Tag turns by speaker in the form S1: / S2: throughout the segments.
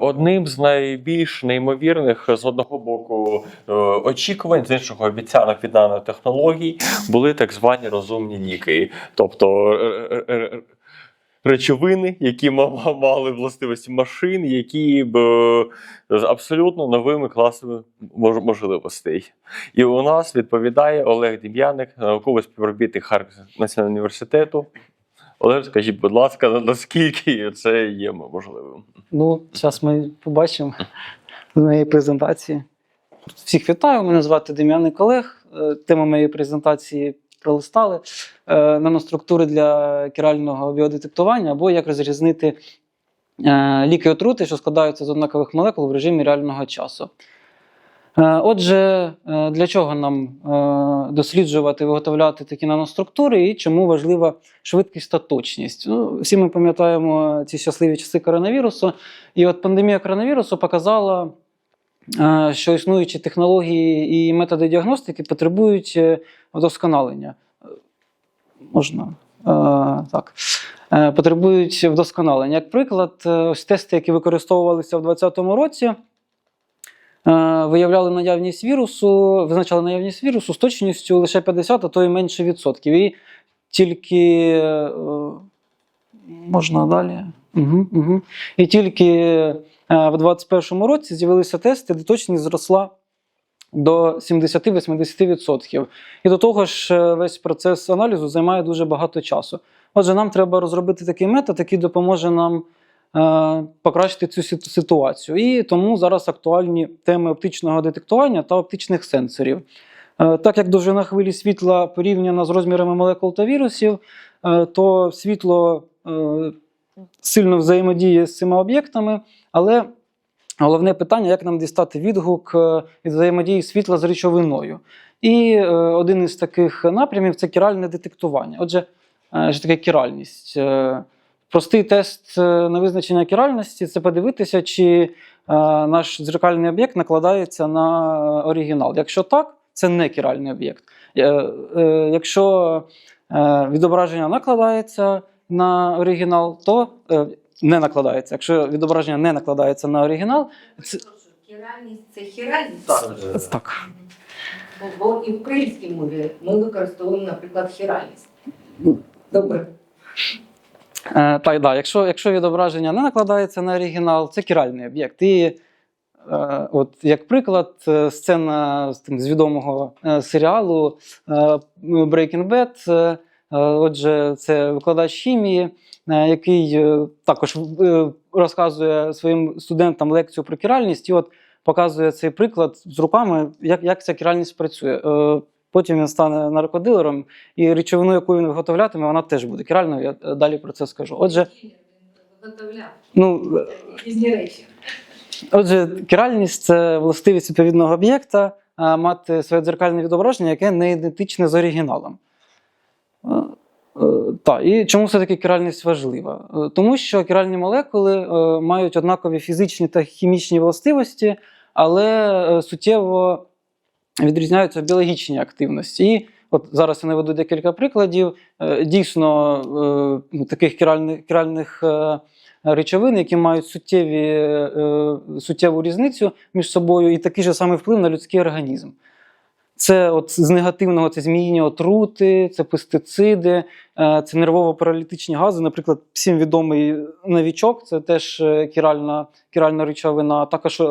S1: одним з найбільш неймовірних з одного боку е, очікувань, з іншого обіцянок від нанотехнологій були так звані розумні ліки. Тобто е, е, речовини, які ма- мали властивості машин, які б з абсолютно новими класами можливостей. І у нас відповідає Олег Дем'яник, науковий співробітник Харківського національного університету. Олег, скажіть, будь ласка, наскільки це є можливим?
S2: Ну, зараз ми побачимо з моєї презентації. Всіх вітаю, мене звати Дем'яник Олег. Е, Тема моєї презентації пролистали. Е, Наноструктури для керального біодетектування або як розрізнити е, ліки отрути, що складаються з однакових молекул в режимі реального часу. Е, Отже, е, для чого нам е, досліджувати, виготовляти такі наноструктури і чому важлива швидкість та точність? Ну, всі ми пам'ятаємо ці щасливі часи коронавірусу, і от пандемія коронавірусу показала, що існуючі технології і методи діагностики потребують вдосконалення. Можна так. Потребують вдосконалення. Як приклад, ось тести, які використовувалися в 2020 році, виявляли наявність вірусу, визначали наявність вірусу з точністю лише 50, а то й менше відсотків. І тільки е, можна далі. Угу, угу. І тільки е, в 2021 році з'явилися тести, де точність зросла до 70-80%. І до того ж, е, весь процес аналізу займає дуже багато часу. Отже, нам треба розробити такий метод, який допоможе нам е, покращити цю ситуацію. І тому зараз актуальні теми оптичного детектування та оптичних сенсорів. Е, Так як довжина хвилі світла порівняна з розмірами молекул та вірусів, е, то світло е, сильно взаємодіє з цими об'єктами, але головне питання, як нам дістати відгук е, від взаємодії світла з речовиною. І е, один із таких напрямів це кіральне детектування. Отже, е, що таке кіральність? Простий тест е, на визначення кіральності це подивитися, чи е, наш дзеркальний об'єкт накладається на е, оригінал. Якщо так, це не кіральний об'єкт. Якщо відображення накладається на оригінал, то не накладається. Якщо відображення не накладається на оригінал, це
S3: Хіральність це хіральність.
S2: так.
S3: Бо, бо і в українській мові ми використовуємо, наприклад, хіральність. Добре.
S2: Е, так, да. якщо, якщо відображення не накладається на оригінал, це кіральний об'єкт. І е, от, як приклад, е, сцена з, тим, з відомого е, серіалу е, Breaking Bad. Е, е, отже, це викладач хімії, е, який е, також розказує своїм студентам лекцію про кіральність, і от показує цей приклад з руками, як, як ця кіральність працює. Е, Потім він стане наркодилером, і речовину, яку він виготовлятиме, вона теж буде кіральною. Я далі про це скажу. Отже, ну отже, кіральність це властивість відповідного об'єкта мати своє дзеркальне відображення, яке не ідентичне з оригіналом. Е, е, Так, і чому все-таки кіральність важлива? Е, Тому що кіральні молекули мають однакові фізичні та хімічні властивості, але суттєво відрізняються в біологічній активності. І от зараз я наведу декілька прикладів. Е, Дійсно, е, ну, таких кіральних, кіральних е, речовин, які мають суттєві, суттєву різницю між собою, і такий же самий вплив на людський організм. Це от з негативного це зміїні отрути, це пестициди, е, це нервово-паралітичні гази. Наприклад, всім відомий новічок, це теж е, кіральна, кіральна речовина, також е,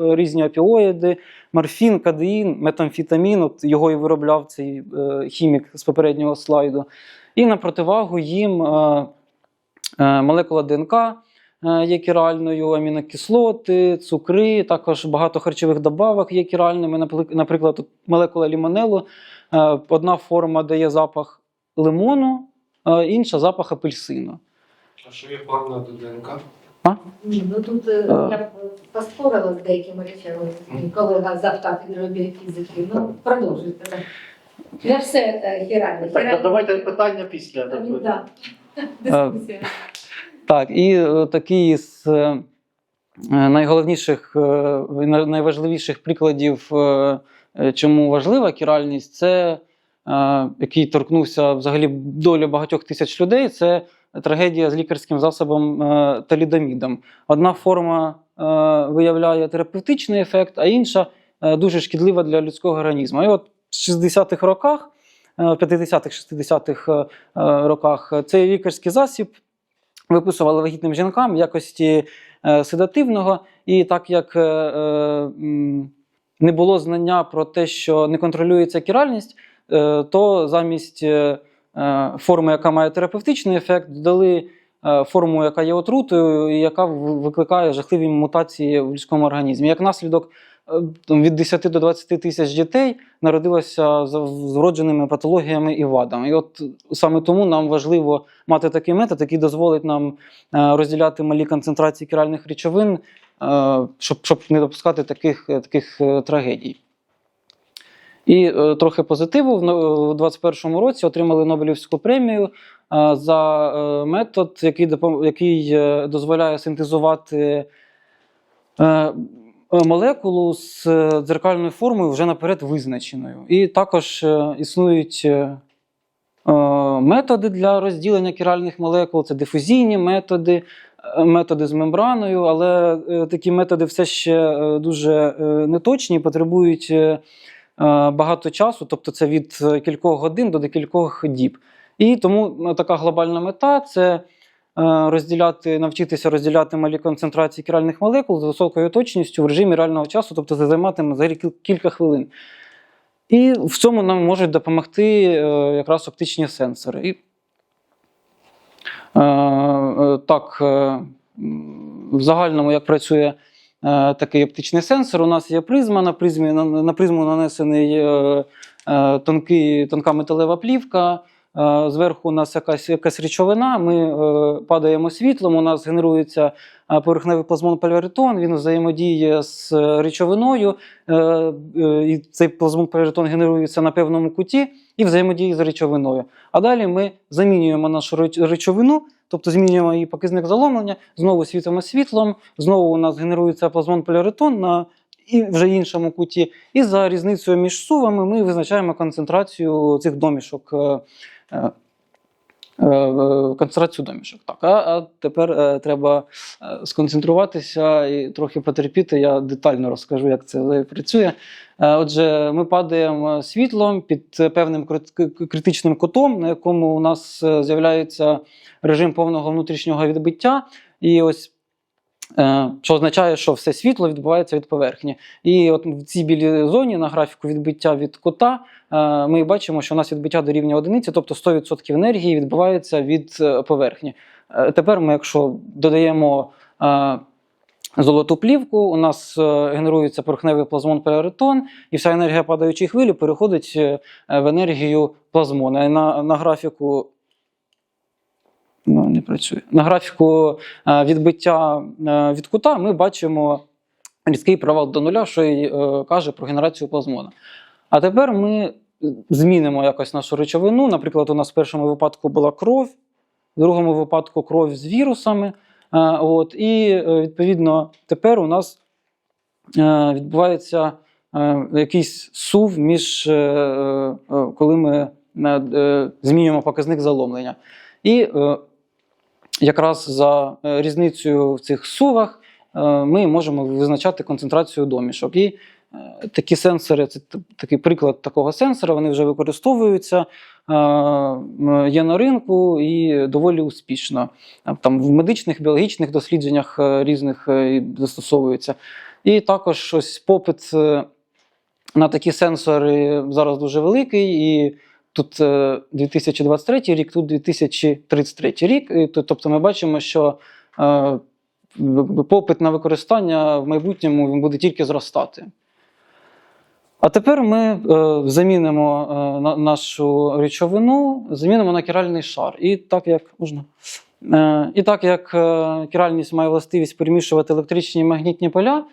S2: різні опіоїди, морфін, кадеїн, метамфетамін. От його і виробляв цей хімік з попереднього слайду. І на противагу їм молекула ДНК є кіральною, амінокислоти, цукри, також багато харчових добавок є кіральними. Наприклад, молекула лімонелу, е, одна форма дає запах лимону, е, інша запах апельсину.
S4: А що є форма до ДНК?
S3: Ні, ну тут е, я поспорила з деякими речами. Колега завтак від біофізики. Ну, продовжуйте. так. Не все е, хіральне.
S5: Так, давайте питання після.
S3: Так, да.
S2: Дискусія. Так, і е, такий з е, найголовніших, е, найважливіших прикладів, чому важлива кіральність, це який торкнувся взагалі долі багатьох тисяч людей. Це трагедія з лікарським засобом талідомідом. Одна форма виявляє терапевтичний ефект, а інша дуже шкідлива для людського організму. І от в 60-х роках, 50-х, 60-х е, е, роках цей лікарський засіб виписували вагітним жінкам в якості е, седативного, і так як е, е, не було знання про те, що не контролюється кіральність, то замість форми, яка має терапевтичний ефект, додали форму, яка є отрутою, і яка викликає жахливі мутації в людському організмі. Як наслідок, від 10 до 20 тисяч дітей народилося з вродженими патологіями і вадами. І от саме тому нам важливо мати такий метод, який дозволить нам е, розділяти малі концентрації кіральних речовин, е, щоб, щоб не допускати таких, е, таких трагедій. І трохи позитиву в 2021 році отримали Нобелівську премію за метод, який, який дозволяє синтезувати молекулу з е, дзеркальною формою вже наперед визначеною. І також е, існують е, е, методи для розділення кіральних молекул, це дифузійні методи, е, методи з мембраною, але е, такі методи все ще е, дуже е, неточні, потребують е, е, багато часу, тобто це від е, кількох годин до декількох діб. І тому е, така глобальна мета це е, розділяти, навчитися розділяти малі концентрації кіральних молекул з високою точністю в режимі реального часу, тобто це займатиме взагалі кілька хвилин. І в цьому нам можуть допомогти е, якраз оптичні сенсори. І, е, е, так, е, в загальному, як працює е, такий оптичний сенсор, у нас є призма, на, призмі, на, на призму нанесений е, е, тонкий, тонка металева плівка. Е, Зверху у нас якась, якась речовина, ми е, падаємо світлом, у нас генерується е, поверхневий плазмон поляритон, він взаємодіє з речовиною, і цей плазмон поляритон генерується на певному куті і взаємодіє з речовиною. А далі ми замінюємо нашу реч- речовину, тобто змінюємо її показник заломлення, знову світимо світлом, знову у нас генерується плазмон поляритон на і вже іншому куті. І за різницею між сувами ми визначаємо концентрацію цих домішок. Е, е, Концентрацію домішок. Так, а, а тепер е, треба е, сконцентруватися і трохи потерпіти. Я детально розкажу, як це працює. Е, Отже, ми падаємо світлом під певним критичним кутом, на якому у нас з'являється режим повного внутрішнього відбиття. І ось що означає, що все світло відбувається від поверхні. І от в цій білій зоні на графіку відбиття від кута е, ми бачимо, що у нас відбиття дорівнює одиниці, тобто 100% енергії відбувається від е, поверхні. Е, Тепер ми, якщо додаємо е, золоту плівку, у нас е, генерується поверхневий плазмон поляритон, і вся енергія падаючої хвилі переходить е, в енергію плазмона. На, на графіку. Ну, не працює. На графіку е, відбиття е, від кута ми бачимо різкий провал до нуля, що й е, каже про генерацію плазмона. А тепер ми змінимо якось нашу речовину. Наприклад, у нас в першому випадку була кров, в другому випадку кров з вірусами. От, і відповідно тепер у нас відбувається якийсь сув між коли ми змінюємо показник заломлення. І якраз за е, різницею в цих сувах е, ми можемо визначати концентрацію домішок. І е, такі сенсори, це такий приклад такого сенсора, вони вже використовуються, є на ринку і доволі успішно. Там в медичних, біологічних дослідженнях різних застосовуються. І також ось попит на такі сенсори зараз дуже великий. І Тут е, 2023 рік, тут 2033 рік. Тобто ми бачимо, що е, попит на використання в майбутньому він буде тільки зростати. А тепер ми е, замінимо е, нашу речовину, замінимо на кіральний шар. І так як можна. Е, і так як е, кіральність має властивість перемішувати електричні і магнітні поля,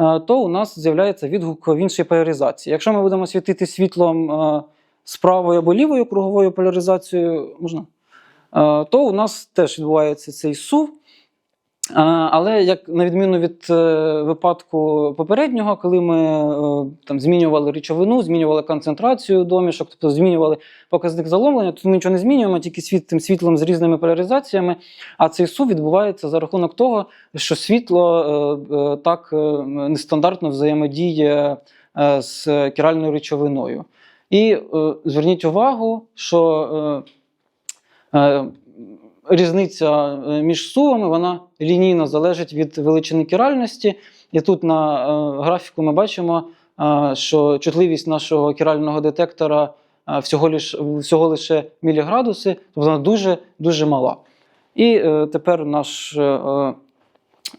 S2: е, то у нас з'являється відгук в іншій поляризації. Якщо ми будемо світити світлом е, з правою або лівою круговою поляризацією, можна, е, то у нас теж відбувається цей сув. Але як на відміну від е, випадку попереднього, коли ми е, там змінювали речовину, змінювали концентрацію домішок, тобто змінювали показник заломлення, тут ми нічого не змінюємо, тільки світ, тим світлом з різними поляризаціями. А цей сув відбувається за рахунок того, що світло е, е, так е, нестандартно взаємодіє е, з керальною речовиною. І е, зверніть увагу, що е, е, різниця е, між сувами вона лінійно залежить від величини керальності. І тут на е, графіку ми бачимо, е, що чутливість нашого керального детектора е, всього, лиш, всього лише міліградуси, тобто вона дуже дуже мала. І е, тепер наш е, е,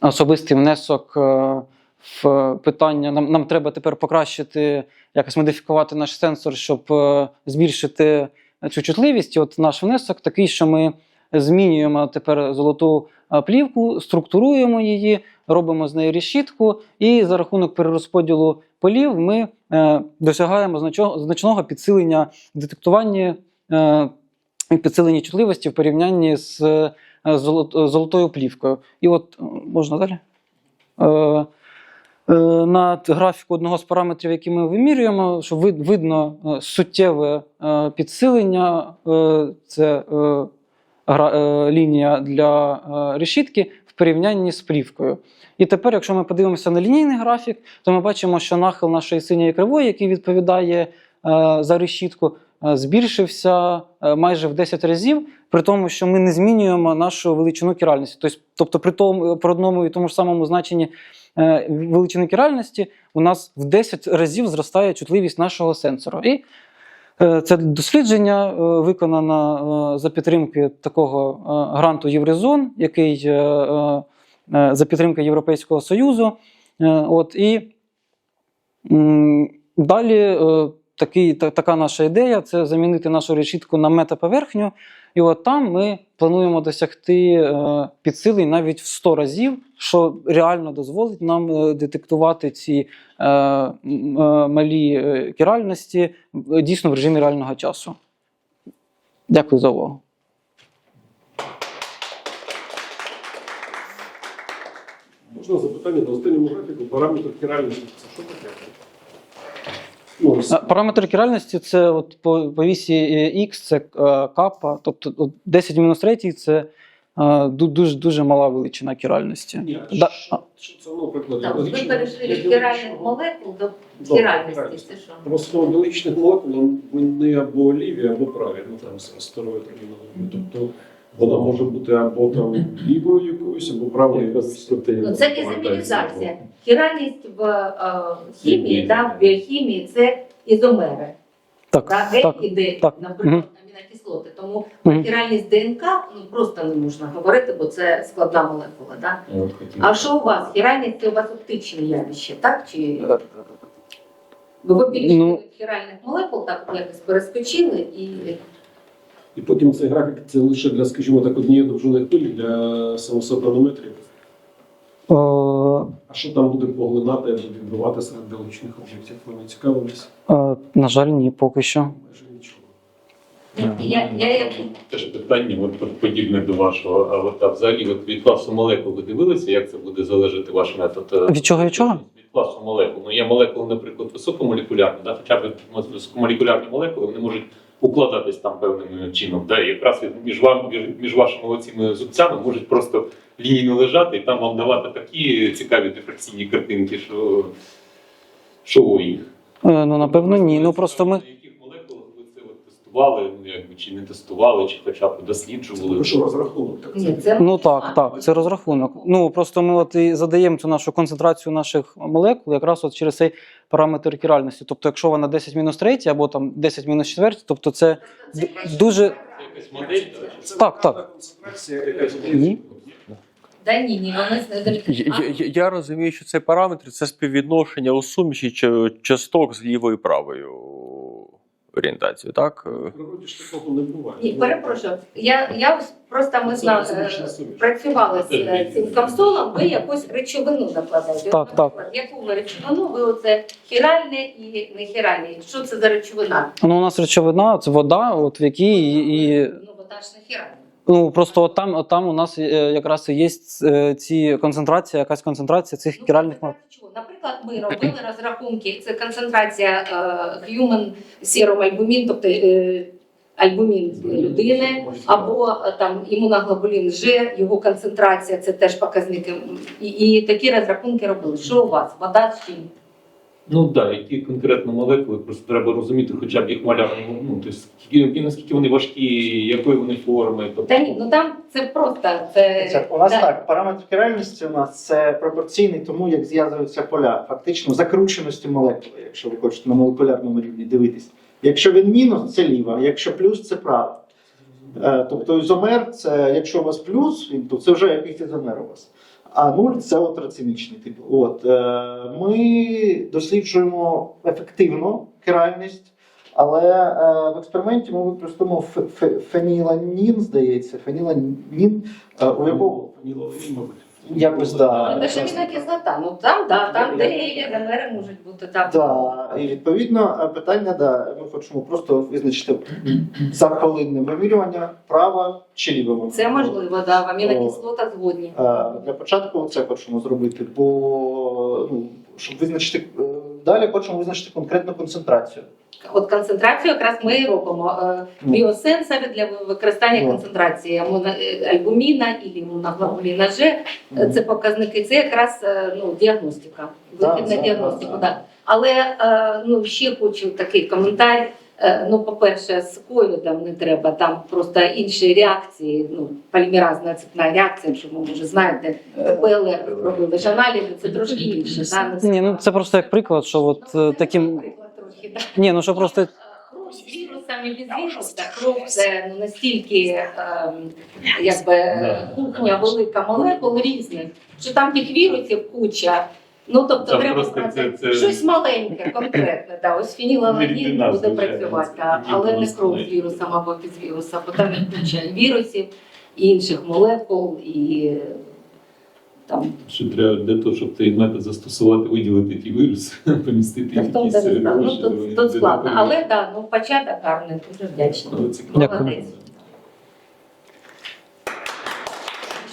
S2: особистий внесок е, в питання. Нам, нам треба тепер покращити, якось модифікувати наш сенсор, щоб е, збільшити цю чутливість. І от наш внесок такий, що ми змінюємо тепер золоту е, плівку, структуруємо її, робимо з неї решітку, і за рахунок перерозподілу полів ми е, досягаємо значного підсилення детектування е, і підсилення чутливості в порівнянні з е, золотою плівкою. І от е, можна далі. Е, На графіку одного з параметрів, які ми вимірюємо, що видно е, суттєве е, підсилення. Це лінія для решітки в порівнянні з плівкою. І тепер, якщо ми подивимося на лінійний графік, то ми бачимо, що нахил нашої синьої кривої, який відповідає за решітку, збільшився майже в 10 разів, при тому, що ми не змінюємо нашу величину кіральності. Тобто, тобто при, тому, при одному і тому ж самому значенні е, величини кіральності у нас в 10 разів зростає чутливість нашого сенсора. І Е, Це дослідження е, виконано за підтримки такого гранту Єврозон, який за підтримки Європейського Союзу. От, і далі такий, та, така наша ідея це замінити нашу решітку на метаповерхню. І от там ми плануємо досягти е, підсилень навіть в 100 разів, що реально дозволить нам е, детектувати ці е, е, малі е, кіральності дійсно в режимі реального часу. Дякую за увагу.
S6: Можна запитання на останньому графіку параметр керальності. Це що таке? Ну,
S2: Е, Параметр кіральності це от по, по вісі е, X, це е, капа, тобто от 10 мінус 3 це е, дуже, дуже мала величина кіральності.
S6: ні,
S2: Да,
S6: що, що це, ну, наприклад,
S3: Так, ви перейшли від керальних молекул до
S6: Добре,
S3: стиральності. Це що?
S6: Просто біологічних молекул вони або ліві, або праві, ну там з старої термінології. Тобто вона може бути або там лівою якоюсь, або правою якоюсь.
S3: Ну, це ізомеризація. Хіральність в е, хімії, да, в біохімії це ізомери.
S2: Так,
S3: Г
S2: так.
S3: і
S2: так.
S3: наприклад, амінокислоти. Тому
S2: Мгм.
S3: хіральність ДНК ну, просто не можна говорити, бо це складна молекула. Да? А що у вас? Хіральність це у вас оптичне явище, так? Чи ви вибільшили
S2: Ну.
S3: від хіральних молекул, так якось перескочили і
S6: І потім цей графік це лише для, скажімо так, однієї довжини хвилі для 700 нанометрів.
S2: Е,
S6: А що там буде поглинати або відбувати серед біологічних об'єктів? Ви не цікавились?
S2: на жаль, ні, поки що.
S6: Майже нічого.
S3: я, я як
S7: Теж питання, от, подібне до вашого. А от а взагалі от від класу молекул ви дивилися, як це буде залежати ваш метод? е,
S2: Від чого, від чого?
S7: Від класу молекул. Ну є молекули, наприклад, високомолекулярні, да? хоча б високомолекулярні молекули вони можуть укладатись там певним чином. Да? І якраз між, вам, між, між вашими оціми зубцями можуть просто лінійно лежати і там вам давати такі цікаві дифракційні картинки, що, що у їх.
S2: Е, ну, напевно, ні. Ну просто ми.
S7: На яких молекулах ви це от тестували, ну якби чи не тестували, чи хоча б досліджували?
S6: Це що розрахунок? Так,
S3: ні,
S6: це
S2: Ну так, так, це розрахунок. Ну просто ми от і задаємо цю нашу концентрацію наших молекул якраз от через цей параметр кіральності. Тобто, якщо вона 10-3 або там 10 мінус 4, тобто це дуже.
S7: Це якась модель, так?
S6: Це
S2: Так, так.
S6: концентрація, яка
S2: Ні.
S3: Да ні, ні, вони
S1: Я, я, я розумію, що цей параметр це співвідношення у суміші ча- часток з лівою і правою орієнтацією, так?
S6: В природі ж такого не буває.
S3: Ні, перепрошую. Я, я просто ми
S6: Це
S3: зна- е,
S6: суміш.
S3: працювали з е, цим камсолом, ви якусь речовину накладаєте.
S2: Так,
S3: От,
S2: так.
S3: наприклад, Яку ви речовину, ви оце хіральне і нехіральне. Що це за речовина?
S2: Ну, у нас речовина це вода, от в якій і, і
S3: Ну, вода ж не хіральна.
S2: Ну просто от там, от там у нас е, якраз і є е, ці концентрація, якась концентрація цих
S3: Ну, чого? Наприклад, ми робили розрахунки, це концентрація е, human serum альбумін, тобто е, альбумін людини, або е, там імуноглобулін G, його концентрація, це теж показники. І, і такі розрахунки робили. Що у вас? Вода з чим?
S7: Ну так, да, які конкретно молекули, просто треба розуміти хоча б їх малярну, ну, тобто, наскільки вони важкі, якої вони форми. Тобто,
S3: Та ні, ну там це просто це,
S5: Це, у нас
S3: да.
S5: так, параметр хіральності у нас це пропорційний тому, як зв'язуються поля, фактично закрученості молекули, якщо ви хочете на молекулярному рівні дивитись. Якщо він мінус, це ліва, якщо плюс, це права. Е, Тобто ізомер, це якщо у вас плюс, то це вже якийсь ізомер у вас. А нуль це от рацинічний тип. От, е, ми досліджуємо ефективну керальність, але е, в експерименті ми використовуємо фе- фе- феніланін, здається, феніланін, е, у якого якось да.
S3: Ж аміна кислота. Ну там, да, там де є ДНР, можуть бути там.
S5: Да, і відповідно е, питання, да, ми хочемо просто визначити за хвилинне вимірювання права чи лівого.
S3: Це можливо, да, в амінокислотах згодні.
S5: Е, Для початку це хочемо зробити, бо ну, щоб визначити е, далі, хочемо визначити конкретну концентрацію.
S3: От концентрацію якраз ми і робимо. Е,
S5: Ну.
S3: Біосенсори для використання
S5: Ну.
S3: концентрації альбуміна і імуноглобуліна G. Е, Це показники, це якраз е, ну, діагностика,
S5: вихідна
S3: вихід
S5: да,
S3: діагностику.
S5: да,
S3: Да. Але ну, ще хочу такий коментар. Е, Ну, по-перше, з ковідом не треба, там просто інші реакції, ну, полімеразна цепна реакція, що ви може знаєте, ПЛР робили ж аналізи, це трошки інше. да,
S2: Ні, ну це просто як приклад, що от
S3: Ну,
S2: е, таким.
S3: наприклад, трохи, да.
S2: Ні, ну що просто
S3: вірусами без віруса, кров це ну, настільки ем, якби кухня велика молекул різних, що там тих вірусів куча. Ну тобто
S7: Там
S3: треба
S7: просто
S3: брати
S7: це- це-
S3: щось маленьке, конкретне. Да. Ось фенілаланін буде працювати, але не кров з вірусом або без віруса, бо там куча вірусів, і інших молекул, і там
S7: що треба для того, щоб цей метод застосувати, виділити ті вируси, помістити
S3: не
S7: е.
S3: Ну тут, тут складно. Але да, ну початок гарний, дуже вдячна.
S7: Але.
S2: Дякую.